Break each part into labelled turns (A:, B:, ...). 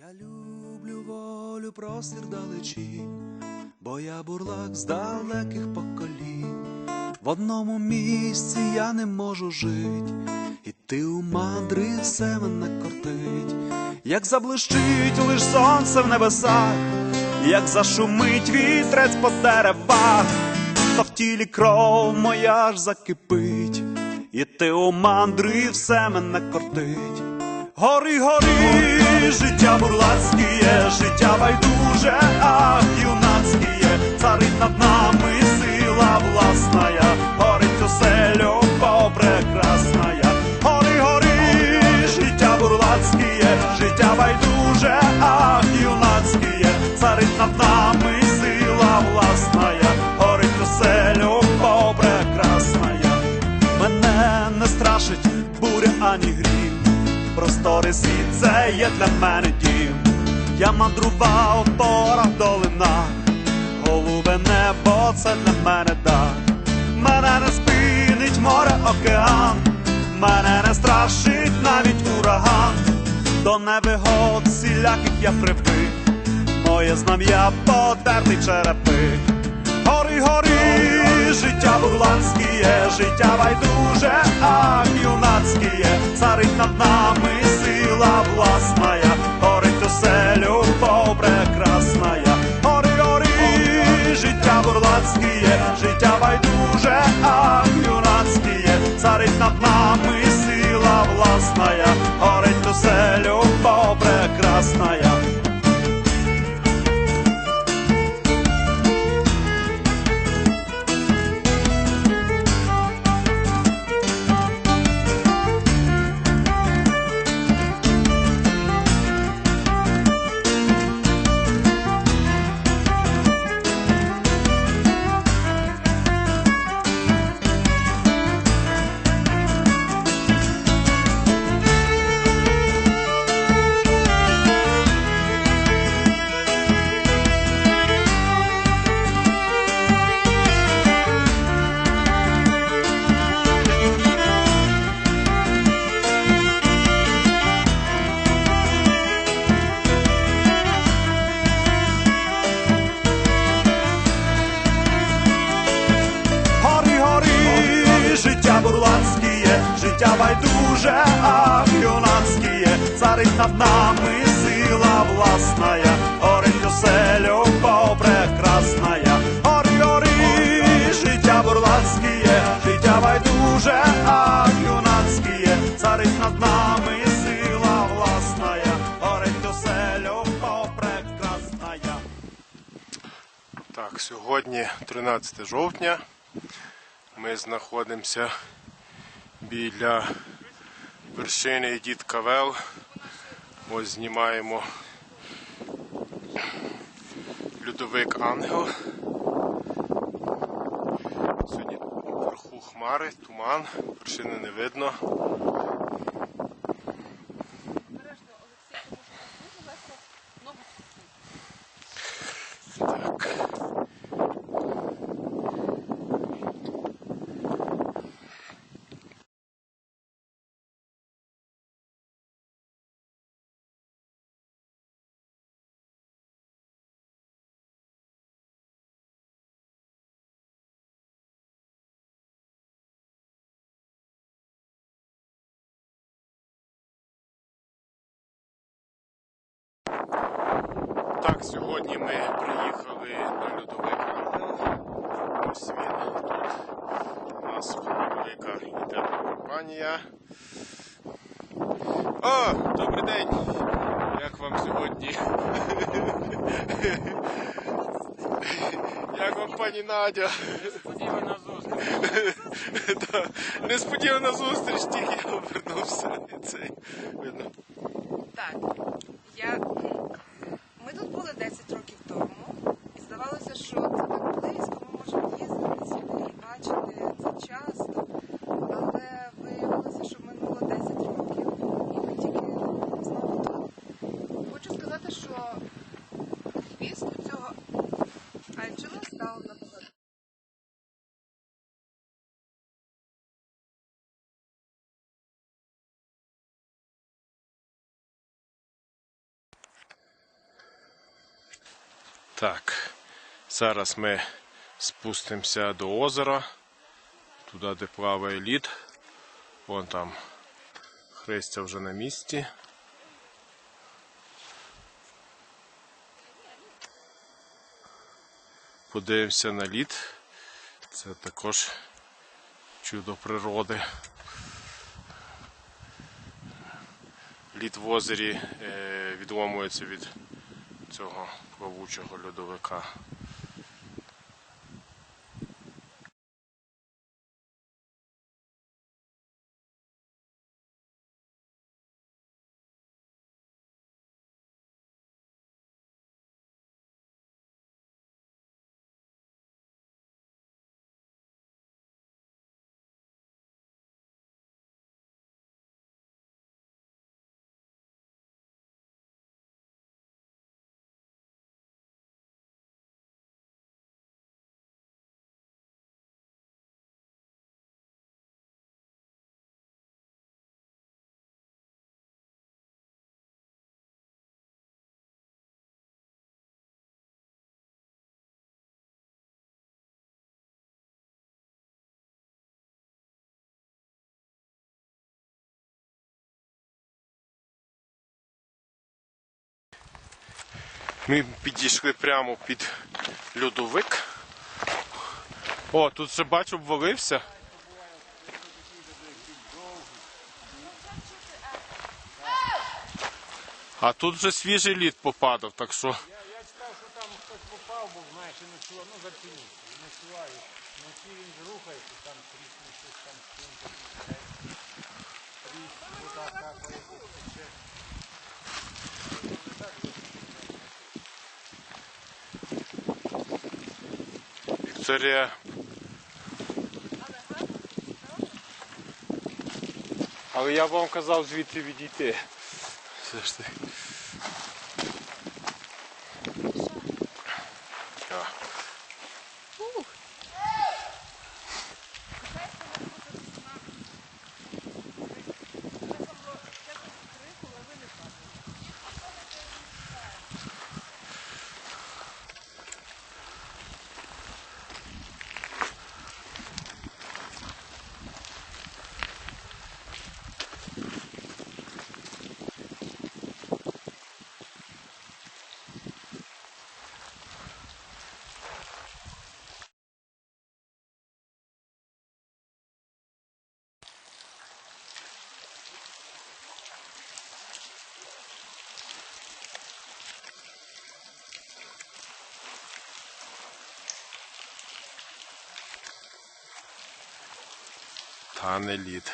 A: Я люблю волю, простір далечі, бо я бурлак з далеких поколінь. В одному місці я не можу жить, і ти у мандри все мене кортить, як заблищить лиш сонце в небесах, як зашумить вітрець по деревах, то в тілі кров моя аж закипить, і ти у мандри все мене кортить. Гори, гори, життя бурлацьке, життя байдуже, ах, юнацьке, царить над нами сила власная, горить усе любов прекрасная. Гори, гори, життя бурлацьке, життя байдуже, ах, юнацьке, царить над нами сила власная, горить усе любов прекрасная. Мене не страшить. Простори світ це є для мене дім. Я мандрував в порах долинах, голубе небо це для мене дар. Мене не спинить море океан, мене не страшить навіть ураган. До невигод всіляких я привик, моє знам'я потертий черепик. Гори, гори, життя бурлацьке, життя байдуже, ах, юнацьке, царить над нами сила власная, горить усе любов прекрасная. Гори, гори, життя бурлацьке, життя байдуже, ах, юнацьке, царить над нами сила власная, горить усе любов прекрасная. Над нами сила власная, горить усе любов прекрасная. Гори, гори, життя бурлацьке, життя байдуже, ах, юнацьке, царить над нами сила власная, горить усе любов.
B: Так, сьогодні 13 жовтня. Ми знаходимося біля вершини Дід Кавел. Ось знімаємо льодовик Ангел. Сьогодні вверху хмари, туман, вершини не видно. Так, сьогодні ми приїхали на льодовик Ангел. Ось він тут. У нас велика і тепла компанія. О, добрий день! Як вам сьогодні? Як вам пані Надя?
C: Несподівана зустріч.
B: Несподівана зустріч, тільки я обернувся. і Цей видно.
D: Так, я... ми тут були 10 років тому, і здавалося, що це так близько, ми можемо їздити сюди і бачити це часто. Але виявилося, що минуло 10 років, і ми тільки знову тут. Хочу сказати, що хвіст у цього Анджела став набагато.
B: Так, зараз ми спустимося до озера, туди, де плаває лід. Вон там Христя вже на місці. Подивимося на лід. Це також чудо природи. Лід в озері е, відломується від цього плавучого льодовика. Ми підійшли прямо під льодовик. О, тут вже бачу, обвалився. А тут вже свіжий лід попадав, так що. Вікторія. Але я вам казав звідти відійти. Все ж таки. Sahne-Lied.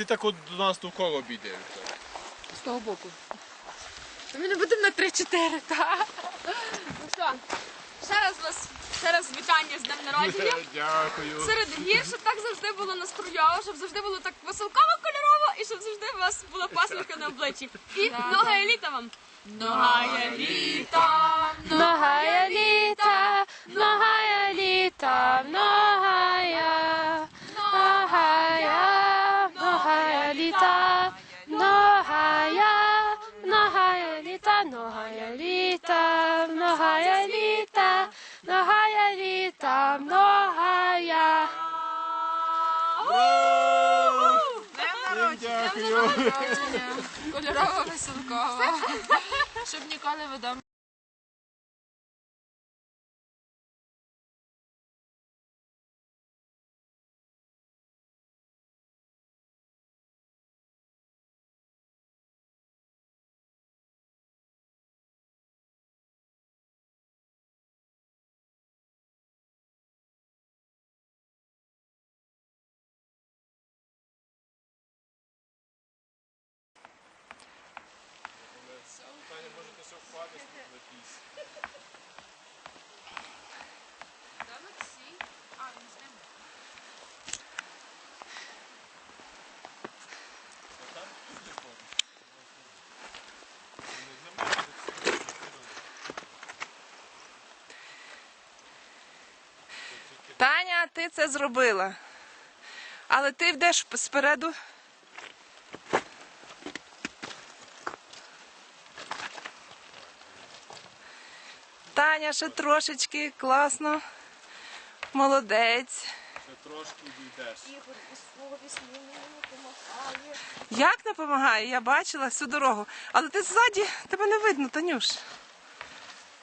B: Ти так от до нас довкола обійде.
E: З того боку. Ми не будемо на 3-4, так? Ну що, ще раз вас, ще раз вітання з днем народження.
B: Дякую.
E: Серед гір, щоб так завжди було настроєво, щоб завжди було так веселково кольорово і щоб завжди у вас була посмішка на обличчі. І много літа вам! Многая літа,
F: Многая літа, многая літа, многая,
E: кольорова веселкова. Щоб ніколи видом.
G: Таня, ти це зробила. Але ти йдеш спереду. Таня, ще трошечки, класно. Молодець.
B: Ще трошки дійдеш.
G: Як не допомагає? Я бачила всю дорогу. Але ти ззаді, тебе не видно, Танюш.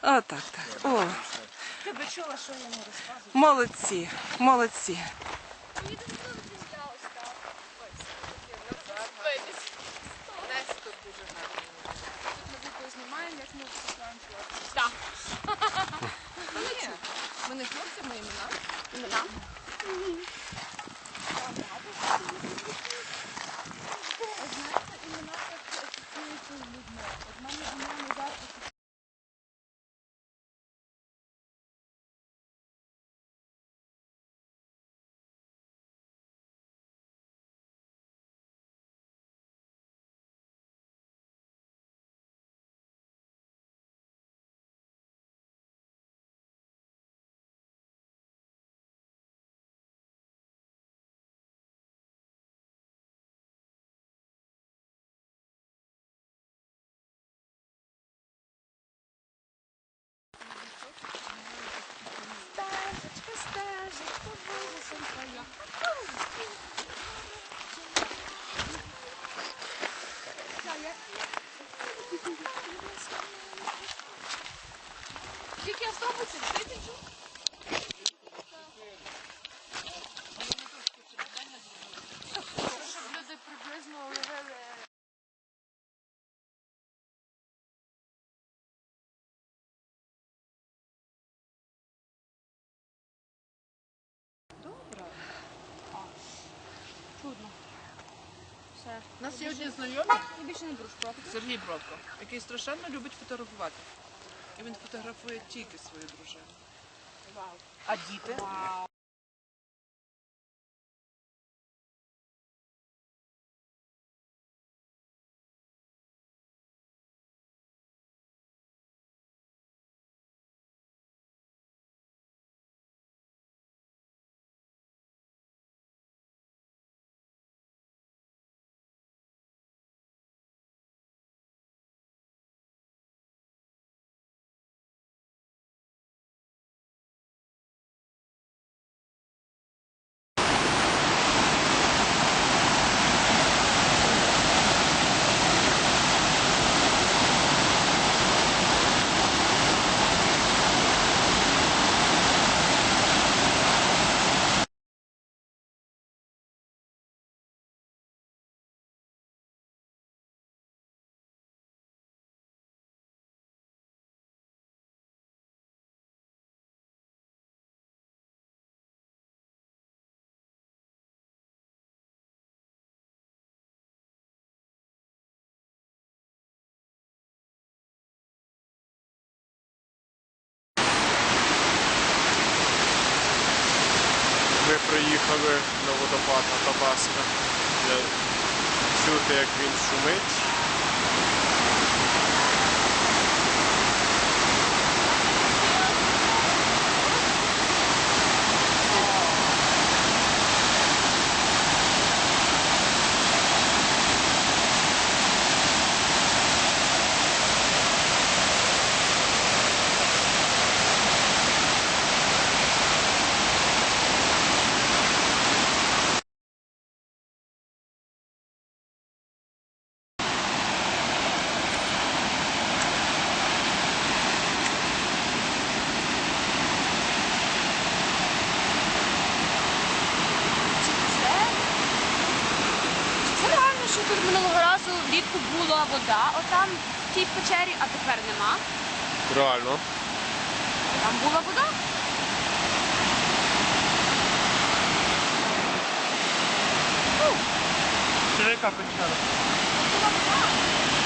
G: О, так, так. О.
H: Ти би чула, що я не розказую?
G: Молодці, молодці.
E: Так.
G: Ми не хлопці, ми імена.
E: Імена? Thank you. Все.
D: У нас є один знайомий
E: Я більше не беру шпроти.
D: Сергій Бродко, який страшенно любить фотографувати. І він фотографує тільки свою дружину. А діти?
B: Ми приїхали на водопад на Табаска. Чути, як він шумить.
E: була вода, отам в тій печері, а тепер нема.
B: Реально.
E: Там була вода.
D: Яка печера?
E: Була вода.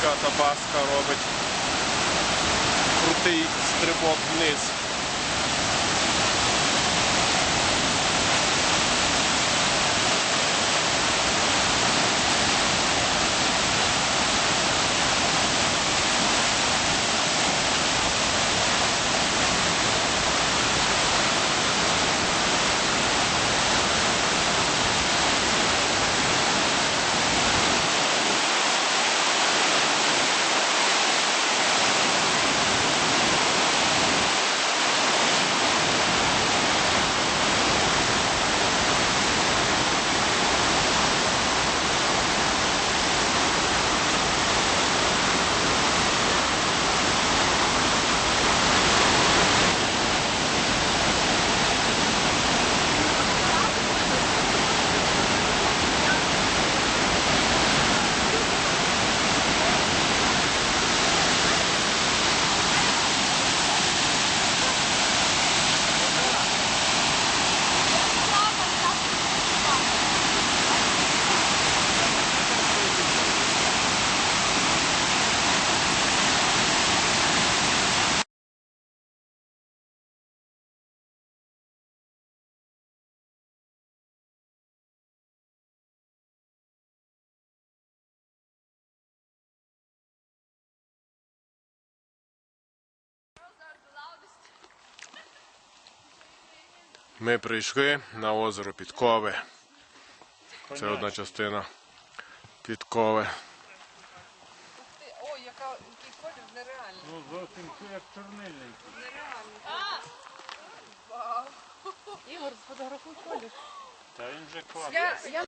B: Табаска робить крутий стрибок вниз. Ми прийшли на озеро Підкове. Це одна частина Підкове.
D: Ой, яка який колір нереальний.
F: Ну зовсім як чорнильний.
I: Ігор, сфотографуй колір.
F: Та він вже.
D: Я, я